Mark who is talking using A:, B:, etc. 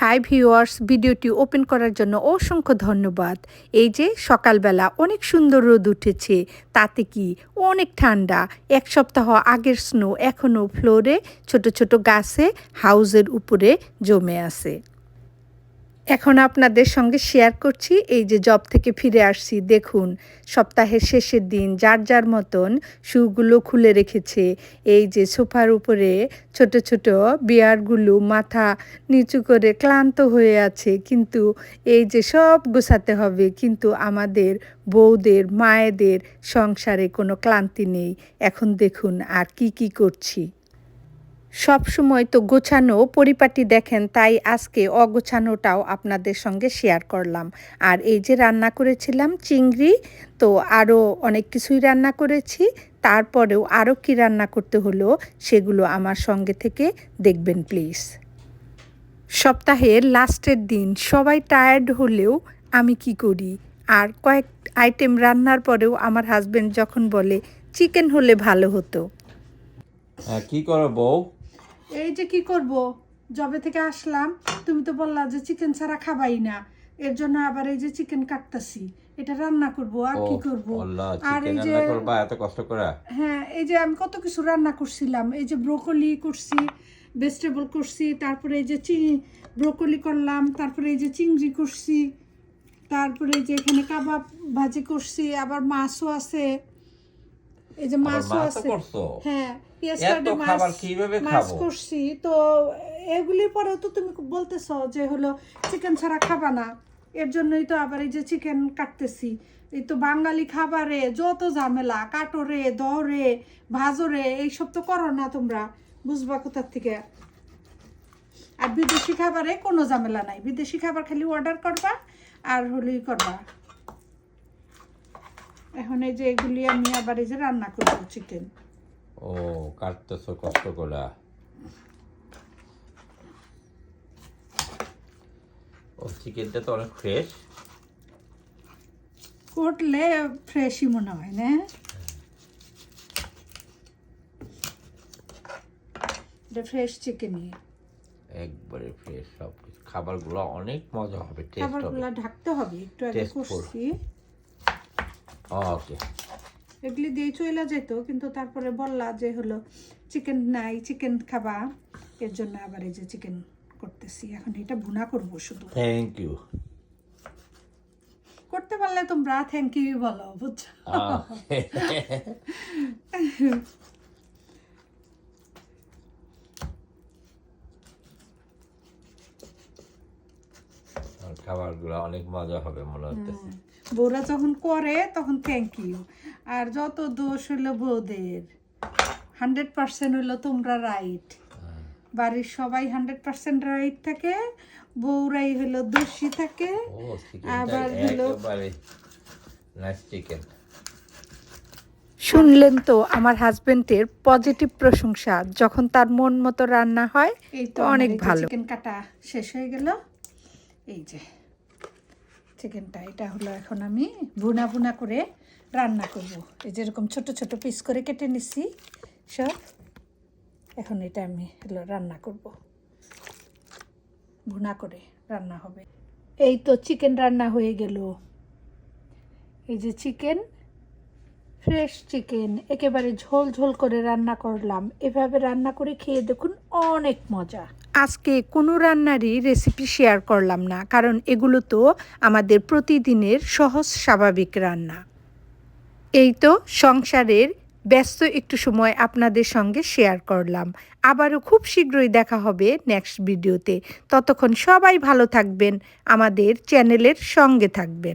A: Hi viewers ভিডিওটি open করার জন্য অসংখ্য ধন্যবাদ। এই যে, সকালবেলা অনেক সুন্দর রোদ উঠেছে, তাতে কি অনেক ঠান্ডা। এক সপ্তাহ আগের স্নো এখনও ফ্লোরে ছোট ছোট গাছে হাউজের উপরে জমে আছে। এখন আপনাদের সঙ্গে শেয়ার করছি, এই যে জব থেকে ফিরে আসছি, দেখুন, সপ্তাহের শেষের দিন, যার যার মতন শুগুলো খুলে রেখেছে, এই যে সোফার উপরে ছোট ছোট বিয়ারগুলো মাথা নিচু করে ক্লান্ত হয়ে আছে, কিন্তু এই যে সব গোছাতে হবে, কিন্তু আমাদের বউদের, মায়েদের সংসারে কোনো ক্লান্তি নেই, এখন দেখুন আর কি কি করছি। সব সময় তো গোছানো পরিপাটি দেখেন, তাই আজকে অগোছানোটাও আপনাদের সঙ্গে শেয়ার করলাম। আর এই যে রান্না করেছিলাম চিংড়ি, তো আরও অনেক কিছুই রান্না করেছি। তারপরেও আরও কি রান্না করতে হলো সেগুলো আমার সঙ্গে থেকে দেখবেন প্লিজ সপ্তাহের লাস্টের দিন সবাই টায়ার্ড হলেও আমি কি করি? আর কয়েক আইটেম রান্নার পরেও আমার হাজব্যান্ড যখন বলে চিকেন হলে ভালো হতো।
B: কি করো বউ?
C: এই যে কি করব? জবে থেকে আসলাম তুমি তো বললা যে চিকেন ছাড়া খাবাই না। এর জন্য আবার এই যে চিকেন কাটতাছি। এটা রান্না করব আর কি করব? আর এই যে
B: রান্না করবা এত কষ্ট করে?
C: হ্যাঁ এই যে আমি কত কিছু রান্না করছিলাম। এই যে ব্রোকলি করছি ভেজিটেবল করছি তারপরে এই যে চিংড়ি ব্রোকলি করলাম তারপরে এই যে চিংড়ি করছি তারপরে এই যে এখানে কাবাব ভাজি করছি আবার মাছও আছে। এই যে মাছও আছে। হ্যাঁ
B: এত
C: মাছ
B: কীভাবে
C: মাছ করছি। তো এগুলির পরেও তো তুমি বলতেছো যে হলো চিকেন ছাড়া খাবা না। এর জন্যই তো আবার এই যে চিকেন কাটতেছি। এই তো বাঙালি খাবারে যত ঝামেলা কাটোরে দরে ভাজরে এইসব তো করো না তোমরা। বুঝবা কোথার থেকে? আর বিদেশি খাবারে কোনো ঝামেলা নাই। বিদেশি খাবার খালি অর্ডার করবা আর হলেই করবা। এখন এই যে এগুলি আমি আবার এই যে রান্না করব চিকেন
B: ও কাটতেছো কষ্ট করে। ও চিকেনটা তো অনেক ফ্রেশ
C: করলে ফ্রেশই মনে হয় না? এটা ফ্রেশ চিকেনই
B: একবারে ফ্রেশ সব কিছু খাবারগুলো অনেক মজা হবে টেস্ট হবে।
C: খাবারগুলো ঢাকতে হবে একটু আগে. করছি।
B: ওকে
C: এগুলি দিয়ে চলে যেত কিন্তু তারপরে বললা যে হলো চিকেন নাই চিকেন খাবা। এর জন্য আবার এই যে চিকেন করতেছি। এখন এটা ভুনা করব শুধু।
B: থ্যাংক ইউ
C: করতে পারলে তোমরা থ্যাংক ইউ বলো বুঝছ?
B: খাবারগুলো অনেক মজা হবে মনে হচ্ছে
C: বউরা যখন করে তখন থ্যাংক ইউ আর যত দোষ হলো বউদের হান্ড্রেড পার্সেন্ট হলো তোমরা রাইট বাড়ির সবাই হান্ড্রেড পার্সেন্ট রাইট থাকে বউরাই হলো দোষী থাকে আবার হলো-
A: শুনলেন তো আমার হাজবেন্ডের পজিটিভ প্রশংসা যখন তার মন মতো রান্না হয়
C: এই
A: তো
C: তো
A: অনেক ভালো।
C: চিকেন কাটা শেষ হয়ে গেল। এই যে। চিকেনটা, এটা হলো এখন আমি ভুনা ভুনা করে রান্না করব। এই যেরকম ছোট ছোট পিস করে কেটে নিছি, সব। এখন এটা আমি হলো রান্না করব। ভুনা করে রান্না হবে। এই তো চিকেন রান্না হয়ে গেল। এই যে চিকেন ফ্রেশ চিকেন একেবারে ঝোল ঝোল করে রান্না করলাম। এভাবে রান্না করে খেয়ে দেখুন অনেক মজা।
A: আজকে কোনো রান্নারই রেসিপি শেয়ার করলাম না, কারণ এগুলো তো আমাদের প্রতিদিনের সহজ স্বাভাবিক রান্না। এই তো সংসারের ব্যস্ত একটু সময় আপনাদের সঙ্গে শেয়ার করলাম। আবারও খুব শীঘ্রই দেখা হবে নেক্সট ভিডিওতে ততক্ষণ সবাই ভালো থাকবেন, আমাদের চ্যানেলের সঙ্গে থাকবেন।